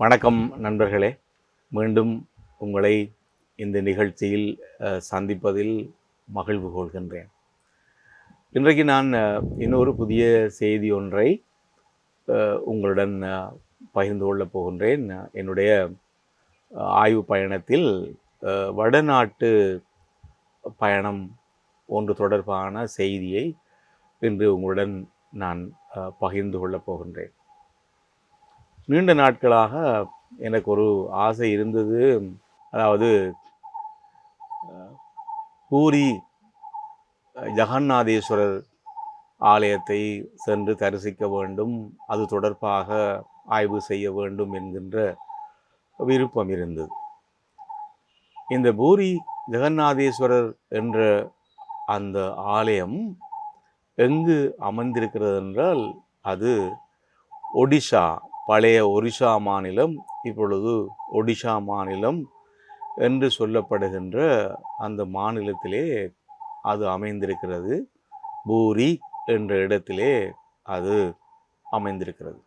வணக்கம் நண்பர்களே. மீண்டும் உங்களை இந்த நிகழ்ச்சியில் சந்திப்பதில் மகிழ்வு கொள்கின்றேன். இன்றைக்கு நான் இன்னொரு புதிய செய்தி ஒன்றை உங்களுடன் பகிர்ந்து கொள்ளப் போகின்றேன். என்னுடைய ஆய்வு பயணத்தில் வடநாட்டு பயணம் ஒன்று தொடர்பான செய்தியை இன்று உங்களுடன் நான் பகிர்ந்து கொள்ளப் போகின்றேன். நீண்ட நாட்களாக எனக்கு ஒரு ஆசை இருந்தது. அதாவது பூரி ஜெகநாதேஸ்வரர் ஆலயத்தை சென்று தரிசிக்க வேண்டும். அது தொடர்பாக ஆய்வு செய்ய வேண்டும் என்கின்ற விருப்பம் இருந்தது. இந்த பூரி ஜெகநாதேஸ்வரர் என்ற அந்த ஆலயம் எங்கு அமர்ந்திருக்கிறது என்றால் அது ஒடிஷா பழைய ஒரிசா மாநிலம் இப்பொழுது ஒடிஷா மாநிலம் என்று சொல்லப்படுகின்ற அந்த மாநிலத்திலே அது அமைந்திருக்கிறது. பூரி என்ற இடத்திலே அது அமைந்திருக்கிறது.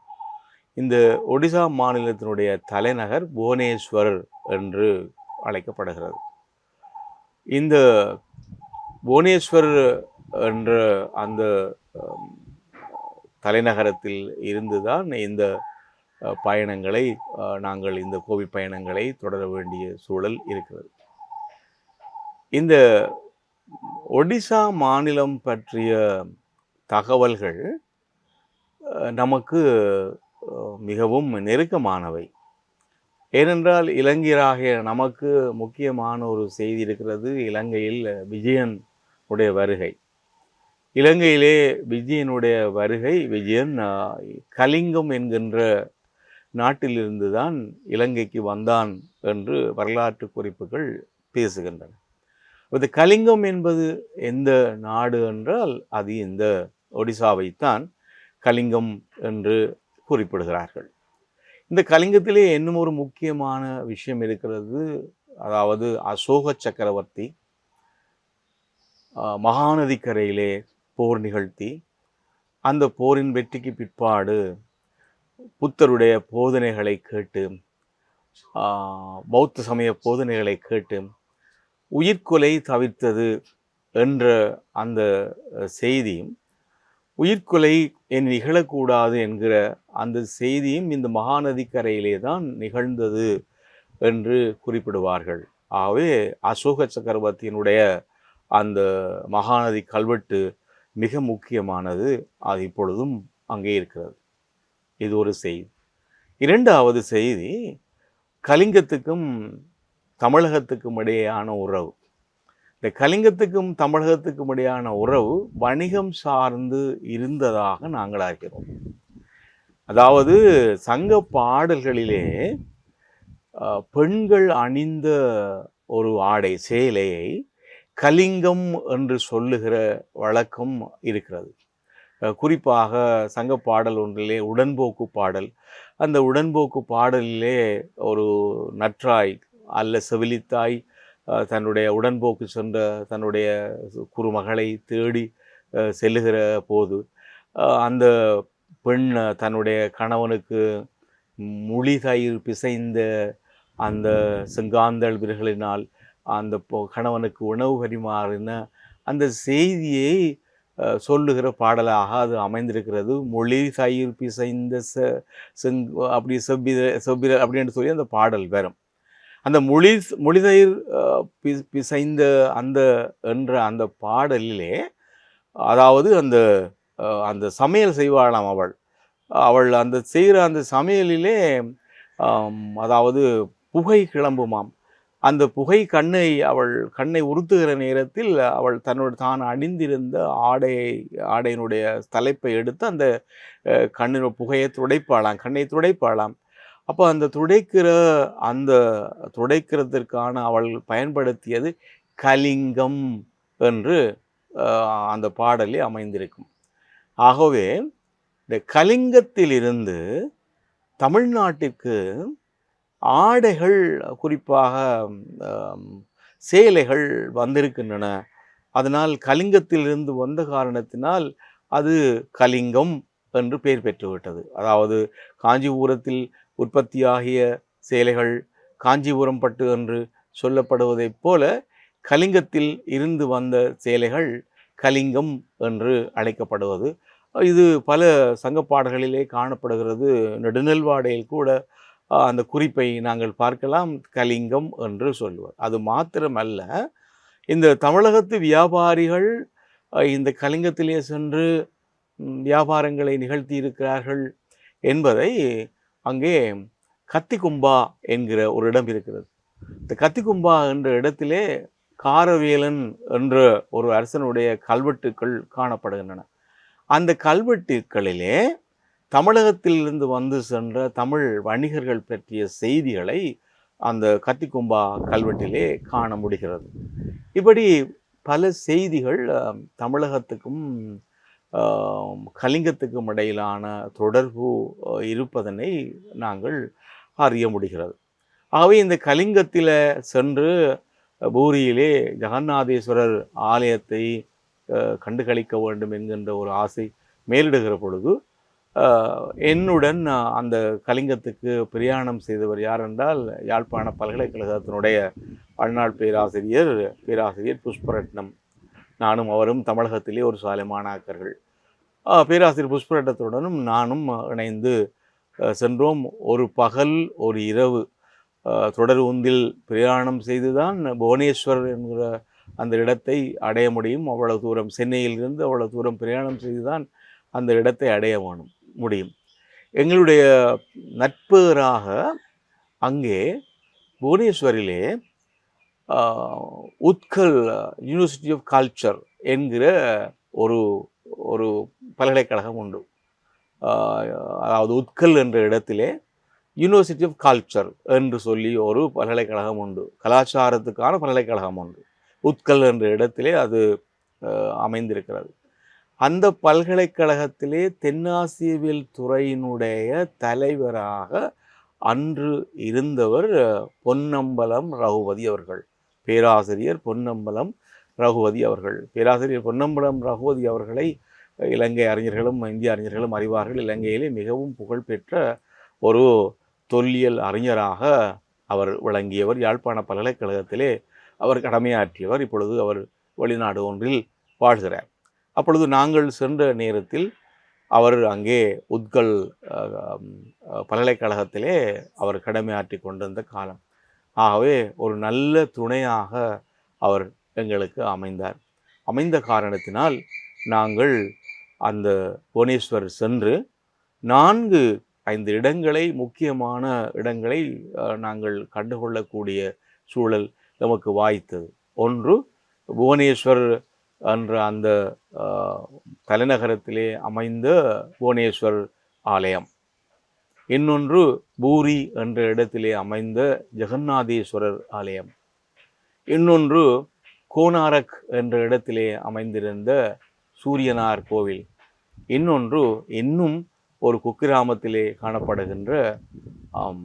இந்த ஒடிசா மாநிலத்தினுடைய தலைநகர் புவனேஸ்வர் என்று அழைக்கப்படுகிறது. இந்த புவனேஸ்வர் என்ற அந்த தலைநகரத்தில் இருந்துதான் இந்த பயணங்களை நாங்கள் இந்த கோவில் பயணங்களை தொடர வேண்டிய சூழல் இருக்கிறது. இந்த ஒடிசா மாநிலம் பற்றிய தகவல்கள் நமக்கு மிகவும் நெருக்கமானவை. ஏனென்றால் இலங்கையராகிய நமக்கு முக்கியமான ஒரு செய்தி இருக்கிறது இலங்கையில் விஜயன் உடைய வருகை. இலங்கையிலே விஜயனுடைய வருகை விஜயன் கலிங்கம் என்கின்ற நாட்டிலிருந்து தான் இலங்கைக்கு வந்தான் என்று வரலாற்று குறிப்புகள் பேசுகின்றன. இந்த கலிங்கம் என்பது எந்த நாடு என்றால் அது இந்த ஒடிசாவைத்தான் கலிங்கம் என்று குறிப்பிடுகிறார்கள். இந்த கலிங்கத்திலே இன்னும் ஒரு முக்கியமான விஷயம் இருக்கிறது. அதாவது அசோக சக்கரவர்த்தி மகாநதிக்கரையிலே போர் நிகழ்த்தி அந்த போரின் வெற்றிக்கு பிற்பாடு புத்தருடைய போதனைகளை கேட்டு பௌத்த சமய போதனைகளை கேட்டு உயிர்கொலை தவிர்த்தது என்ற அந்த செய்தியும் உயிர்கொலை என் நிகழக்கூடாது என்கிற அந்த செய்தியும் இந்த மகாநதி கரையிலே தான் நிகழ்ந்தது என்று குறிப்பிடுவார்கள். ஆகவே அசோக சக்கரவர்த்தியினுடைய அந்த மகாநதி கல்வெட்டு மிக முக்கியமானது. அது இப்பொழுதும் அங்கே இருக்கிறது. இது ஒரு செய்தி. இரண்டாவது செய்தி கலிங்கத்துக்கும் தமிழகத்துக்கும் இடையேயான உறவு. இந்த கலிங்கத்துக்கும் தமிழகத்துக்கும் இடையான உறவு வணிகம் சார்ந்து இருந்ததாக நாங்கள் அறிகிறோம். அதாவது சங்க பாடல்களிலே பெண்கள் அணிந்த ஒரு ஆடை சேலையை கலிங்கம் என்று சொல்லுகிற வழக்கம் இருக்கிறது. குறிப்பாக சங்க பாடல் ஒன்றிலே உடன்போக்கு பாடல். அந்த உடன்போக்கு பாடலிலே ஒரு நற்றாய் அல்ல செவிலித்தாய் தன்னுடைய உடன்போக்கு சென்ற தன்னுடைய குறுமகளை தேடி செல்லுகிற போது அந்த பெண் தன்னுடைய கணவனுக்கு முழி தயிர் பிசைந்த அந்த செங்காந்தள் விரல்களினால் அந்த பொ- கணவனுக்கு உணவு பரிமாறின அந்த செய்தியை சொல்லுகிற பாடலாக அது அமைந்திருக்கிறது. மொழி சயிர் பிசைந்த செ செங் அப்படி செவ்வித செவ்விர அப்படின்னு சொல்லி அந்த பாடல் வரும். அந்த மொழி மொழிதயிர் பி- பிசைந்த அந்த என்ற அந்த பாடலிலே அதாவது அந்த அந்த சமையல் செய்வாளாம் அவள். அவள் அந்த செய்கிற அந்த சமையலிலே அதாவது புகை கிளம்புமாம். அந்த புகை கண்ணை அவள் கண்ணை உறுத்துகிற நேரத்தில் அவள் தன்னோட தான் அணிந்திருந்த ஆடையை ஆடையினுடைய தலைப்பை எடுத்து அந்த கண்ணின் புகையை துடைப்பாளாம் கண்ணை துடைப்பாளாம். அப்போ அந்த துடைக்கிற அந்த துடைக்கிறதற்கான அவள் பயன்படுத்தியது கலிங்கம் என்று அந்த பாடலில் அமைந்திருக்கும். ஆகவே இந்த கலிங்கத்திலிருந்து தமிழ்நாட்டிற்கு ஆடைகள் குறிப்பாக சேலைகள் வந்திருக்கின்றன. அதனால் கலிங்கத்திலிருந்து வந்த காரணத்தினால் அது கலிங்கம் என்று பெயர் பெற்றுவிட்டது. அதாவது காஞ்சிபுரத்தில் உற்பத்தியாகிய சேலைகள் காஞ்சிபுரம் பட்டு என்று சொல்லப்படுவதைப் போல கலிங்கத்தில் இருந்து வந்த சேலைகள் கலிங்கம் என்று அழைக்கப்படுவது. இது பல சங்கப்பாடல்களிலே காணப்படுகிறது. நெடுநெல்வாடையில் கூட அந்த குறிப்பை நாங்கள் பார்க்கலாம். கலிங்கம் என்று சொல்லுவார். அது மாத்திரமல்ல இந்த தமிழகத்து வியாபாரிகள் இந்த கலிங்கத்திலே சென்று வியாபாரங்களை நிகழ்த்தி இருக்கிறார்கள் என்பதை அங்கே கத்திக்கும்பா என்கிற ஒரு இடம் இருக்கிறது. இந்த கத்திக்கும்பா என்ற இடத்திலே காரவேலன் என்ற ஒரு அரசனுடைய கல்வெட்டுக்கள் காணப்படுகின்றன. அந்த கல்வெட்டுக்களிலே தமிழகத்திலிருந்து வந்து சென்ற தமிழ் வணிகர்கள் பற்றிய செய்திகளை அந்த கத்திக்கும்பா கல்வெட்டிலே காண முடிகிறது. இப்படி பல செய்திகள் தமிழகத்துக்கும் கலிங்கத்துக்கும் இடையிலான தொடர்பு இருப்பதனை நாங்கள் அறிய முடிகிறது. ஆகவே இந்த கலிங்கத்தில் சென்று பூரியிலே ஜெகநாதேஸ்வரர் ஆலயத்தை கண்டுகளிக்க வேண்டும் என்கின்ற ஒரு ஆசை மேலிடுகிற பொழுது என்னுடன் அந்த கலிங்கத்துக்கு பிரயாணம் செய்தவர் யார் என்றால் யாழ்ப்பாண பல்கலைக்கழகத்தினுடைய வாழ்நாள் பேராசிரியர் பேராசிரியர் புஷ்பரட்னம். நானும் அவரும் தமிழகத்திலே ஒரு சாலை மாணாக்கர்கள் பேராசிரியர் புஷ்பரட்னத்துடனும் நானும் இணைந்து சென்றோம். ஒரு பகல் ஒரு இரவு தொடர் உந்தில் பிரயாணம் செய்துதான் புவனேஸ்வர் என்கிற அந்த இடத்தை அடைய முடியும். அவ்வளவு தூரம் சென்னையிலிருந்து அவ்வளவு தூரம் பிரயாணம் செய்துதான் அந்த இடத்தை அடைய வேணும். முடியும். எங்களுடைய நட்பராக அங்கே புவனேஸ்வரிலே உத்கல் யூனிவர்சிட்டி ஆஃப் கல்ச்சர் என்கிற ஒரு ஒரு பல்கலைக்கழகம் உண்டு. அதாவது உத்கல் என்ற இடத்திலே யூனிவர்சிட்டி ஆஃப் கல்ச்சர் என்று சொல்லி ஒரு பல்கலைக்கழகம் உண்டு. கலாச்சாரத்துக்கான பல்கலைக்கழகம் உண்டு. உத்கல் என்ற இடத்திலே அது அமைந்திருக்கிறது. அந்த பல்கலைக்கழகத்திலே தென்னாசியவியல் துறையினுடைய தலைவராக அன்று இருந்தவர் பொன்னம்பலம் ரகுபதி அவர்கள். பேராசிரியர் பொன்னம்பலம் ரகுபதி அவர்கள். பேராசிரியர் பொன்னம்பலம் ரகுபதி அவர்களை இலங்கை அறிஞர்களும் இந்திய அறிஞர்களும் அறிவார்கள். இலங்கையிலே மிகவும் புகழ்பெற்ற ஒரு தொல்லியல் அறிஞராக அவர் விளங்கியவர். யாழ்ப்பாண பல்கலைக்கழகத்திலே அவர் கடமையாற்றியவர். இப்பொழுது அவர் வெளிநாடு ஒன்றில் வாழ்கிறார். அப்பொழுது நாங்கள் சென்ற நேரத்தில் அவர் அங்கே உத்கல் பல்கலைக்கழகத்திலே அவர் கடமையாற்றி கொண்டிருந்த காலம். ஆகவே ஒரு நல்ல துணையாக அவர் எங்களுக்கு அமைந்தார். அமைந்த காரணத்தினால் நாங்கள் அந்த புவனேஸ்வர் சென்று நான்கு ஐந்து இடங்களை முக்கியமான இடங்களை நாங்கள் கண்டுகொள்ளக்கூடிய சூழல் நமக்கு வாய்த்தது. ஒன்று புவனேஸ்வர் என்ற அந்த தலைநகரத்திலே அமைந்த புவனேஸ்வர் ஆலயம். இன்னொன்று பூரி என்ற இடத்திலே அமைந்த ஜெகநாதேஸ்வரர் ஆலயம். இன்னொன்று கோனாரக் என்ற இடத்திலே அமைந்திருந்த சூரியனார் கோவில். இன்னொன்று இன்னும் ஒரு குக்கிராமத்திலே காணப்படுகின்ற ஆம்,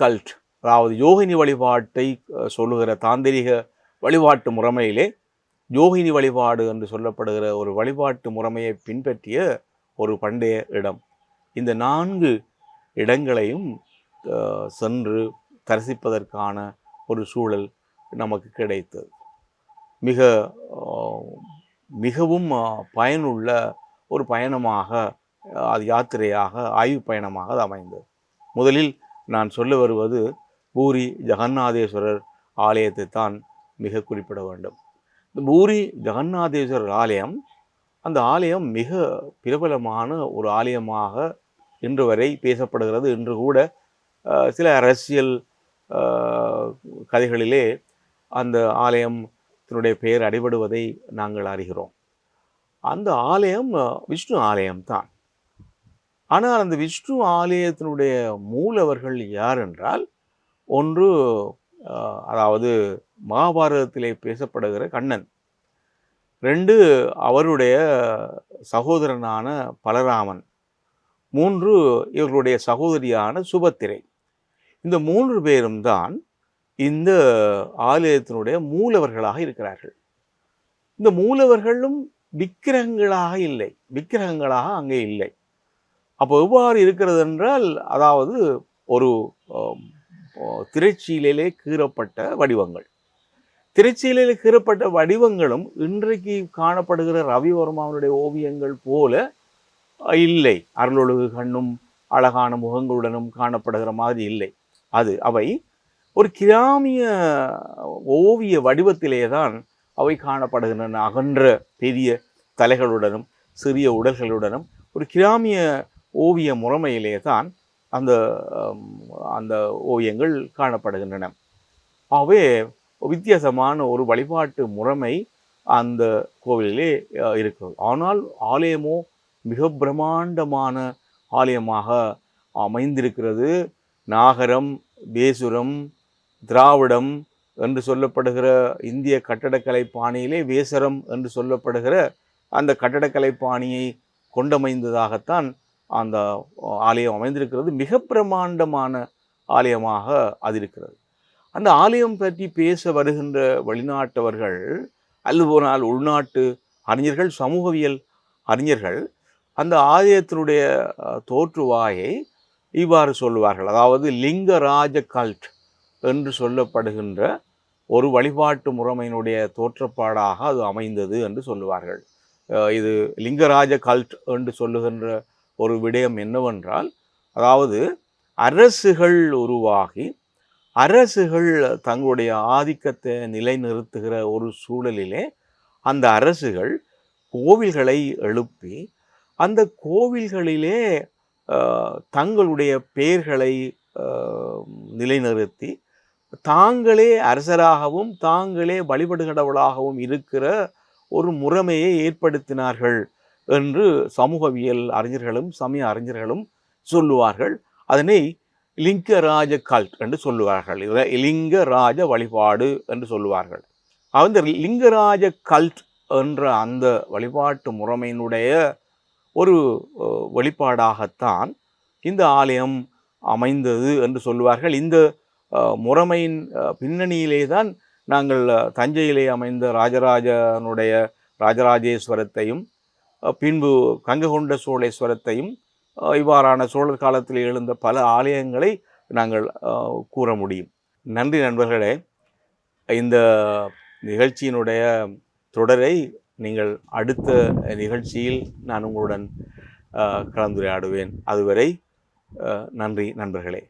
கல்ட் அதாவது யோகினி வழிபாட்டை சொல்லுகிற தாந்திரிக வழிபாட்டு முறைமையிலே யோகினி வழிபாடு என்று சொல்லப்படுகிற ஒரு வழிபாட்டு முறைமையை பின்பற்றிய ஒரு பண்டைய இடம். இந்த நான்கு இடங்களையும் சென்று தரிசிப்பதற்கான ஒரு சூழல் நமக்கு கிடைத்தது. மிக மிகவும் பயனுள்ள ஒரு பயணமாக அது யாத்திரையாக ஆய்வு பயணமாக அது அமைந்தது. முதலில் நான் சொல்ல வருவது பூரி ஜெகநாதேஸ்வரர் ஆலயத்தை தான் மிக குறிப்பிட வேண்டும். இந்த பூரி ஜெகநாதேஸ்வரர் ஆலயம் அந்த ஆலயம் மிக பிரபலமான ஒரு ஆலயமாக இன்று வரை பேசப்படுகிறது. இன்று கூட சில அரசியல் கதைகளிலே அந்த ஆலயத்தினுடைய பெயர் அடிபடுவதை நாங்கள் அறிகிறோம். அந்த ஆலயம் விஷ்ணு விஷ்ணு ஆலயம்தான். ஆனால் அந்த விஷ்ணு ஆலயத்தினுடைய மூலவர்கள் யார் என்றால் ஒன்று அதாவது மகாபாரதத்திலே பேசப்படுகிற கண்ணன். ரெண்டு அவருடைய சகோதரனான பலராமன். மூன்று இவர்களுடைய சகோதரியான சுபத்திரை. இந்த மூன்று பேரும் தான் இந்த ஆலயத்தினுடைய மூலவர்களாக இருக்கிறார்கள். இந்த மூலவர்களும் விக்கிரகங்களாக இல்லை. விக்கிரகங்களாக அங்கே இல்லை. அப்போ எவ்வாறு இருக்கிறது என்றால் அதாவது ஒரு ஆம், கீறப்பட்ட வடிவங்கள். திருச்சியிலே கீறப்பட்ட வடிவங்களும் இன்றைக்கு காணப்படுகிற ரவிவர்மாவனுடைய ஓவியங்கள் போல இல்லை. அருளொழுகு கண்ணும் அழகான முகங்களுடனும் காணப்படுகிற மாதிரி இல்லை. அது அவை ஒரு கிராமிய ஓவிய வடிவத்திலே தான் அவை காணப்படுகின்றன. அகன்ற பெரிய தலைகளுடனும் சிறிய உடல்களுடனும் ஒரு கிராமிய ஓவிய முறைமையிலே தான் அந்த அந்த ஓவியங்கள் காணப்படுகின்றன. ஆகவே வித்தியாசமான ஒரு வழிபாட்டு முறைமை அந்த கோவிலிலே இருக்கிறது. ஆனால் ஆலயமோ மிக பிரம்மாண்டமான ஆலயமாக அமைந்திருக்கிறது. நாகரம் வேசுரம் திராவிடம் என்று சொல்லப்படுகிற இந்திய கட்டடக்கலை பாணியிலே வேசரம் என்று சொல்லப்படுகிற அந்த கட்டடக்கலை பாணியை கொண்டமைந்ததாகத்தான் அந்த ஆலயம் அமைந்திருக்கிறது. மிக பிரமாண்டமான ஆலயமாக அது இருக்கிறது அந்த ஆலயம் பற்றி பேச வருகின்ற வெளிநாட்டவர்கள் அல்லது போனால் உள்நாட்டு அறிஞர்கள் சமூகவியல் அறிஞர்கள் அந்த ஆலயத்தினுடைய தோற்றுவாயை இவ்வாறு சொல்லுவார்கள். அதாவது லிங்கராஜ கல்ட் என்று சொல்லப்படுகின்ற ஒரு வழிபாட்டு முறைமையினுடைய தோற்றப்பாடாக அது அமைந்தது என்று சொல்லுவார்கள். இது லிங்கராஜ கல்ட் என்று சொல்லுகின்ற ஒரு விடயம் என்னவென்றால் அதாவது அரசுகள் உருவாகி அரசுகள் தங்களுடைய ஆதிக்கத்தை நிலைநிறுத்துகிற ஒரு சூழலிலே அந்த அரசுகள் கோவில்களை எழுப்பி அந்த கோவில்களிலே தங்களுடைய பெயர்களை நிலைநிறுத்தி தாங்களே அரசராகவும் தாங்களே வழிபடுகடவுளாகவும் இருக்கிற ஒரு முறைமையை ஏற்படுத்தினார்கள். என்று சமூகவியல் அறிஞர்களும் சமய அறிஞர்களும் சொல்லுவார்கள். அதனை லிங்கராஜ கல்ட் என்று சொல்லுவார்கள். இதை லிங்கராஜ வழிபாடு என்று சொல்லுவார்கள். அந்த லிங்கராஜ கல்ட் என்ற அந்த வழிபாட்டு முறைமையினுடைய ஒரு வழிபாடாகத்தான் வெளிப்பாடாகத்தான் இந்த ஆலயம் அமைந்தது என்று சொல்லுவார்கள். இந்த முறைமையின் பின்னணியிலே தான் நாங்கள் தஞ்சையிலே அமைந்த ராஜராஜனுடைய ராஜராஜேஸ்வரத்தையும் பின்பு கங்ககொண்ட சோழேஸ்வரத்தையும் இவ்வாறான சோழர் காலத்தில் எழுந்த பல ஆலயங்களை நாங்கள் கூற முடியும். நன்றி நண்பர்களே. இந்த நிகழ்ச்சியினுடைய தொடரை நீங்கள் அடுத்த நிகழ்ச்சியில் நான் உங்களுடன் கலந்துரையாடுவேன். அதுவரை நன்றி நண்பர்களே.